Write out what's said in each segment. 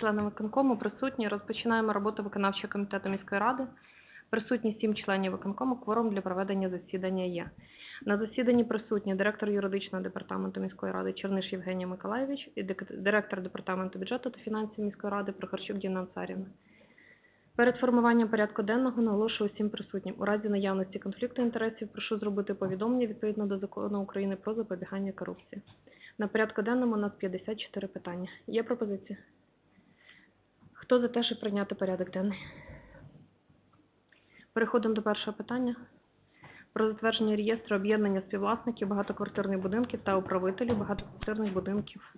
Члени виконкому присутні. Розпочинаємо роботу виконавчого комітету міської ради. Присутні сім членів виконкому. Кворум для проведення засідання є. На засіданні присутні директор юридичного департаменту міської ради Черниш Євгенія Миколаєвич і директор департаменту бюджету та фінансів міської ради Прохорчук Діна Анцарівна. Перед формуванням порядку денного наголошую всім присутнім. У разі наявності конфлікту інтересів прошу зробити повідомлення відповідно до закону України про запобігання корупції. На порядку денному у нас 54 питання. Є пропозиції? Хто за те, щоб прийняти порядок денний? Переходимо до першого питання. Про затвердження реєстру об'єднання співвласників багатоквартирних будинків та управителів багатоквартирних будинків.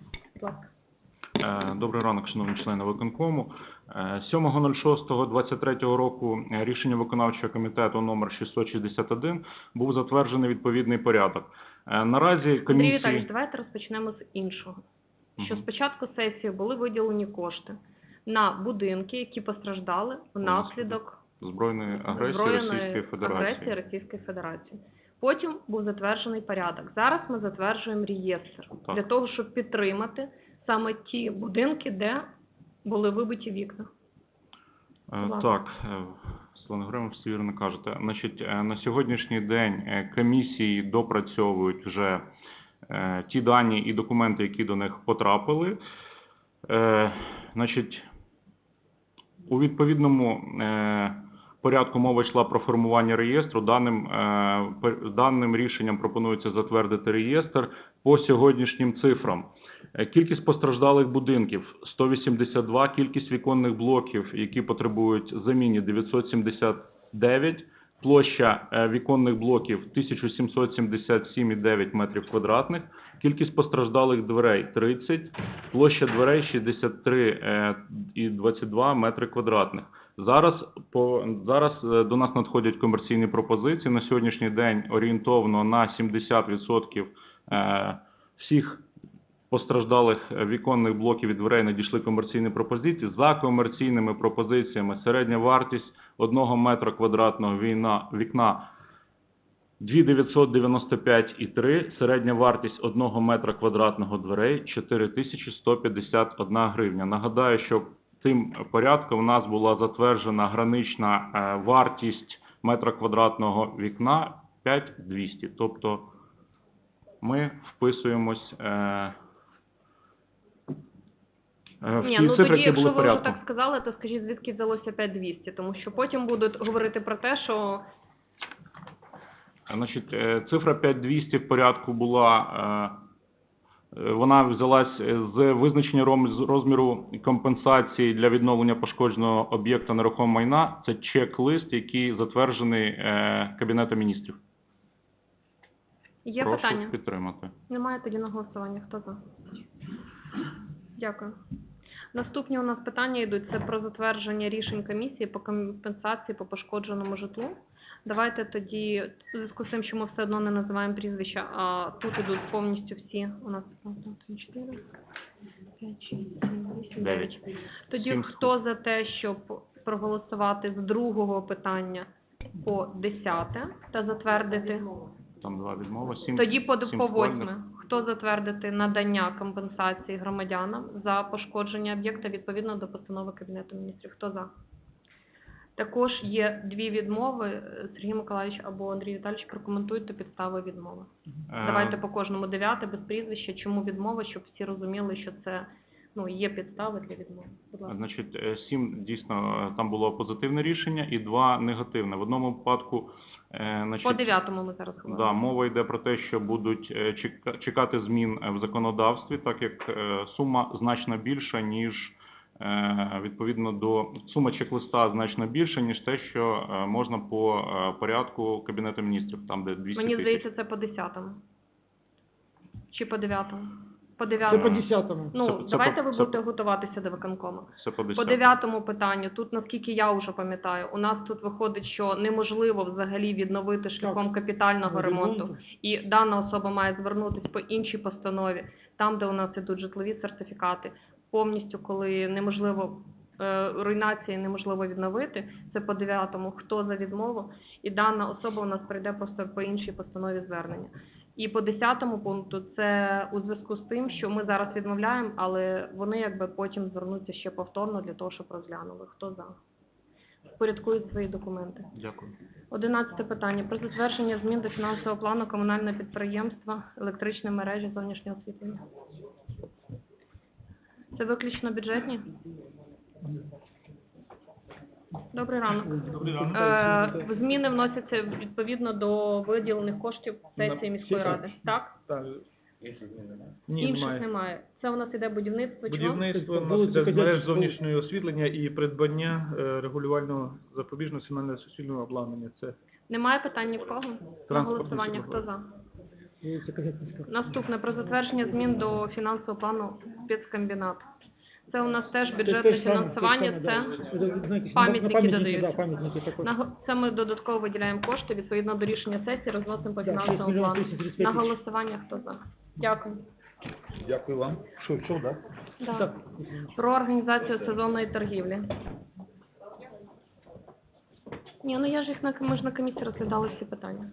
Е, Добрий ранок, шановні члени виконкому. Е, 7.06.23 року е, рішення виконавчого комітету номер 661 був затверджений відповідний порядок. Е, Наразі Андрій. Віталійович, давайте розпочнемо з іншого. Що спочатку сесії були виділені кошти на будинки, які постраждали внаслідок Збройної агресії збройної Російської Федерації. агресії Російської Федерації. Потім був затверджений порядок. Зараз ми затверджуємо реєстр Так. для того, щоб підтримати саме ті будинки, де були вибиті вікна. Е, Так, е, Світлана Григорівна, все вірно кажете. Значить, е, на сьогоднішній день е, комісії допрацьовують вже ті дані і документи, які до них потрапили. Значить, у відповідному е, порядку мова йшла про формування реєстру. Даним, е, даним рішенням пропонується затвердити реєстр по сьогоднішнім цифрам. Е, Кількість постраждалих будинків 182, кількість віконних блоків, які потребують заміні 979, площа е, віконних блоків 1777,9 метрів квадратних, кількість постраждалих дверей 30, площа дверей 63,22 метри квадратних. Зараз по зараз е, до нас надходять комерційні пропозиції. На сьогоднішній день орієнтовно на 70% е, всіх постраждалих віконних блоків і дверей надійшли комерційні пропозиції. За комерційними пропозиціями середня вартість одного метра квадратного війна, вікна 2995,3, середня вартість одного метра квадратного дверей 4151 гривня. Нагадаю, що тим порядком у нас була затверджена гранична е, вартість метра квадратного вікна 5200. Тобто ми вписуємось е, Ні, ну тоді, якщо ви вже так сказали, то скажіть, звідки взялося 5200? Тому що потім будуть говорити про те, що Значить, е, цифра 5200 в порядку була, е, е, вона взялась з визначення розміру компенсації для відновлення пошкодженого об'єкта нерухомого майна. Це чек-лист, який затверджений е, Кабінетом міністрів. є Прошу питання. підтримати. Немає тоді на голосування. Хто за? Дякую. Наступні у нас питання йдуть це про затвердження рішень комісії по компенсації по пошкодженому житлу. Давайте тоді, у зв'язку з тим, що ми все одно не називаємо прізвища, а тут ідуть повністю всі. У нас 4, 5, 6, 7, 8, 9. Тоді хто за те, щоб проголосувати з другого питання по 10 та затвердити? Там два відмови. Сім, Тоді по, сім по 8. Хто затвердити надання компенсації громадянам за пошкодження об'єкта відповідно до постанови Кабінету міністрів? Хто за? Також є дві відмови. Сергій Миколаївич або Андрій Віталійович прокоментуйте підстави відмови. Е, Давайте по кожному дев'яте без прізвища. Чому відмова, щоб всі розуміли, що це ну є підстави для відмови. Будь ласка. Значить, е, сім дійсно там було позитивне рішення і два негативне. В одному випадку, значить, По дев'ятому ми зараз говоримо. Да, мова йде про те, що будуть е, чекати змін е, в законодавстві, так як е, сума значно більша, ніж е, відповідно до сума чек-листа значно більша, ніж те, що е, можна по е, порядку Кабінету міністрів, там де 200 Мені здається, це по десятому. Чи по дев'ятому? По Це дев'ятому. по десятому. Ну, Це- це давайте по- ви це- будете готуватися до виконкому. Це по По 10. дев'ятому питанню, тут наскільки я вже пам'ятаю, у нас тут виходить, що неможливо взагалі відновити шляхом капітального ремонту. І дана особа має звернутися по іншій постанові, там, де у нас ідуть житлові сертифікати, повністю, коли неможливо е, руйнації неможливо відновити, це по дев'ятому, хто за відмову, і дана особа у нас прийде просто по іншій постанові звернення. І по 10 пункту це у зв'язку з тим, що ми зараз відмовляємо, але вони якби потім звернуться ще повторно для того, щоб розглянули. Хто за? Впорядкують свої документи. Дякую. Одинадцяте питання про затвердження змін до фінансового плану комунального підприємства електричної мережі зовнішнього освітлення. Це виключно бюджетні? Добрий ранок. Е, зміни вносяться відповідно до виділених коштів сесії міської ради. Так? Так. Ні, Інших немає. немає. Це у нас іде будівництво. Будівництво у нас іде мереж зовнішнього освітлення і придбання е, регулювального запобіжного сигнального суспільного обладнання. Це Немає питань ні в кого? На Транспортний голосування. Хто за? Наступне про затвердження змін до фінансового плану спецкомбінат. Це у нас теж бюджетне ж фінансування. Це саме. Це, пам'ятники на це ми додатково виділяємо кошти відповідно до рішення сесії, розносимо по фінансовому плану. На голосування хто за? Дякую. Дякую вам. Що, що, так? Да. Так. Про організацію сезонної торгівлі. Ні, ну я ж їх на ми ж на комісії розглядали всі питання.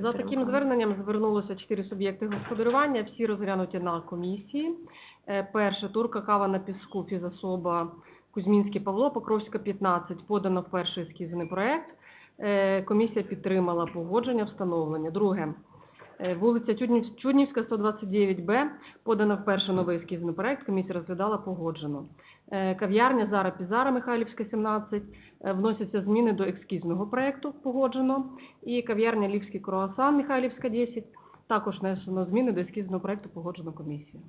За таким зверненням звернулося чотири суб'єкти господарювання, всі розглянуті на комісії. Е, Перше, Турка Кава на піску, фізособа Кузьмінський Павло, Покровська 15, подано в перший ескізний проект. Е, Комісія підтримала погодження, встановлення. Друге, вулиця Чуднів- Чуднівська, 129Б, подано вперше новий ескізний проект, комісія розглядала погоджено. Е, Кав'ярня Зара Пізара Михайлівська, 17, е, вносяться зміни до ескізного проекту, погоджено. І кав'ярня Львівський круасан Михайлівська 10. Також внесено зміни до ескізного проекту погоджено комісія.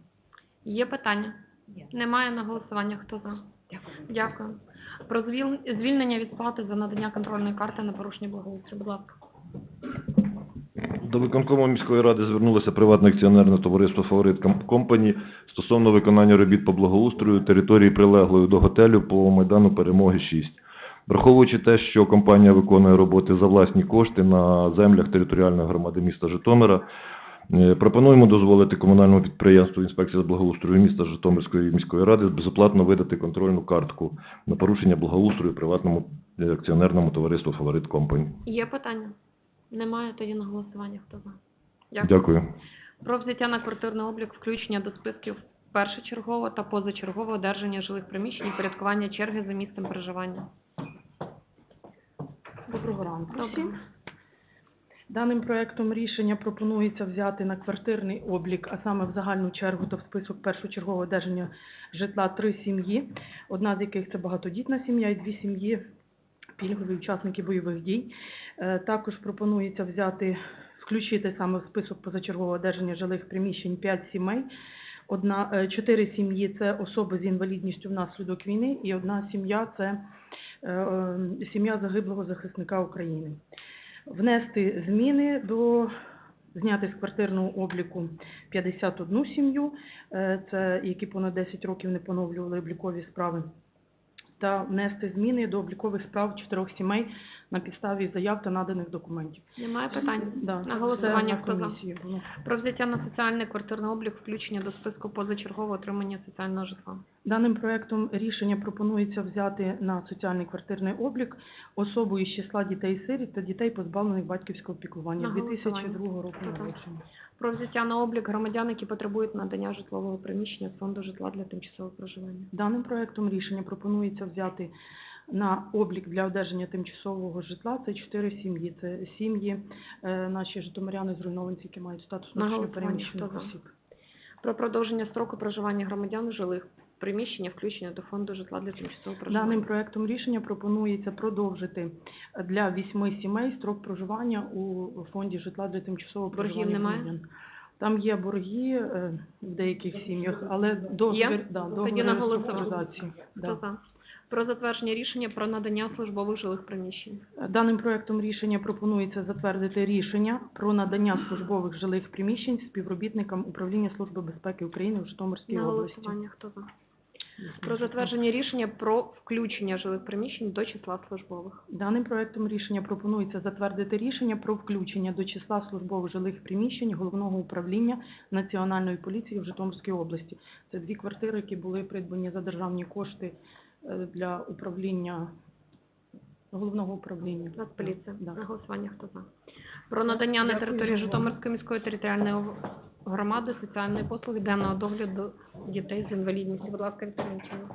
Є питання? Немає на голосування. Хто за? Дякую. Дякую. Про звільнення від сплати за надання контрольної карти на порушення благоустрою. Будь ласка. До виконкому міської ради звернулося приватне акціонерне товариство Фаворит Компані стосовно виконання робіт по благоустрою території прилеглої до готелю по Майдану Перемоги 6. Враховуючи те, що компанія виконує роботи за власні кошти на землях територіальної громади міста Житомира, е, пропонуємо дозволити комунальному підприємству інспекція з благоустрою міста Житомирської міської ради безоплатно видати контрольну картку на порушення благоустрою приватному е, акціонерному товариству Фаворит Компані. Є питання? Немає тоді на голосування. Хто за? Дякую. Дякую. Про взяття на квартирний облік, включення до списків першочергового та позачергового одержання жилих приміщень і порядкування черги за місцем проживання. Доброго ранку Добре. всім. Даним проектом рішення пропонується взяти на квартирний облік, а саме в загальну чергу та в список першочергового одержання житла три сім'ї, одна з яких це багатодітна сім'я і дві сім'ї пільгові учасники бойових дій. Е, Також пропонується взяти, включити саме в список позачергового одержання жилих приміщень п'ять сімей. Одна, е, чотири сім'ї це особи з інвалідністю внаслідок війни, і одна сім'я це е, сім'я загиблого захисника України. Внести зміни до зняти з квартирного обліку 51 сім'ю, це які понад 10 років не поновлювали облікові справи, та внести зміни до облікових справ чотирьох сімей на підставі заяв та наданих документів. Немає питань? Да, На голосування хто за? Про взяття на соціальний квартирний облік, включення до списку позачергового отримання соціального житла. Даним проектом рішення пропонується взяти на соціальний квартирний облік особу із числа дітей-сиріт та дітей, позбавлених батьківського піклування На з 2002 року народження. Про взяття на облік громадян, які потребують надання житлового приміщення з фонду житла для тимчасового проживання. Даним проектом рішення пропонується взяти на облік для одержання тимчасового житла. Це чотири сім'ї. Це сім'ї е, наші житомиряни зруйнованці, які мають статус На внутрішньо голосування переміщених хто за? осіб. Про продовження строку проживання громадян у жилих приміщення, включення до фонду житла для тимчасового проживання. Даним проектом рішення пропонується продовжити для вісьми сімей строк проживання у фонді житла для тимчасового Боргів проживання. немає? громадян. Там є борги е, в деяких сім'ях, але договір, да, Тоді договір на голосування. реструктуризації. Хто Да. за? Про затвердження рішення про надання службових жилих приміщень. Даним проектом рішення пропонується затвердити рішення про надання службових жилих приміщень співробітникам Управління Служби безпеки України в Житомирській На області. голосування хто за? Про затвердження рішення про включення жилих приміщень до числа службових. Даним проектом рішення пропонується затвердити рішення про включення до числа службових жилих приміщень головного управління Національної поліції в Житомирській області. Це дві квартири, які були придбані за державні кошти для управління головного управління. Нацполіція. Да. На голосування хто за? Про надання на території. Житомирської міської територіальної громади соціальної послуги денного догляду дітей з інвалідністю. Будь ласка, Вікторія Нічина.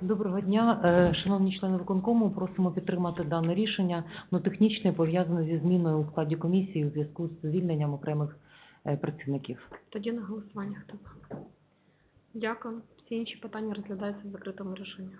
Доброго дня, Е, шановні члени виконкому. Просимо підтримати дане рішення. Воно технічне пов'язане зі зміною у складі комісії у зв'язку з звільненням окремих е, працівників. Тоді на голосування хто за? Дякую. Всі інші питання розглядаються в закритому режимі.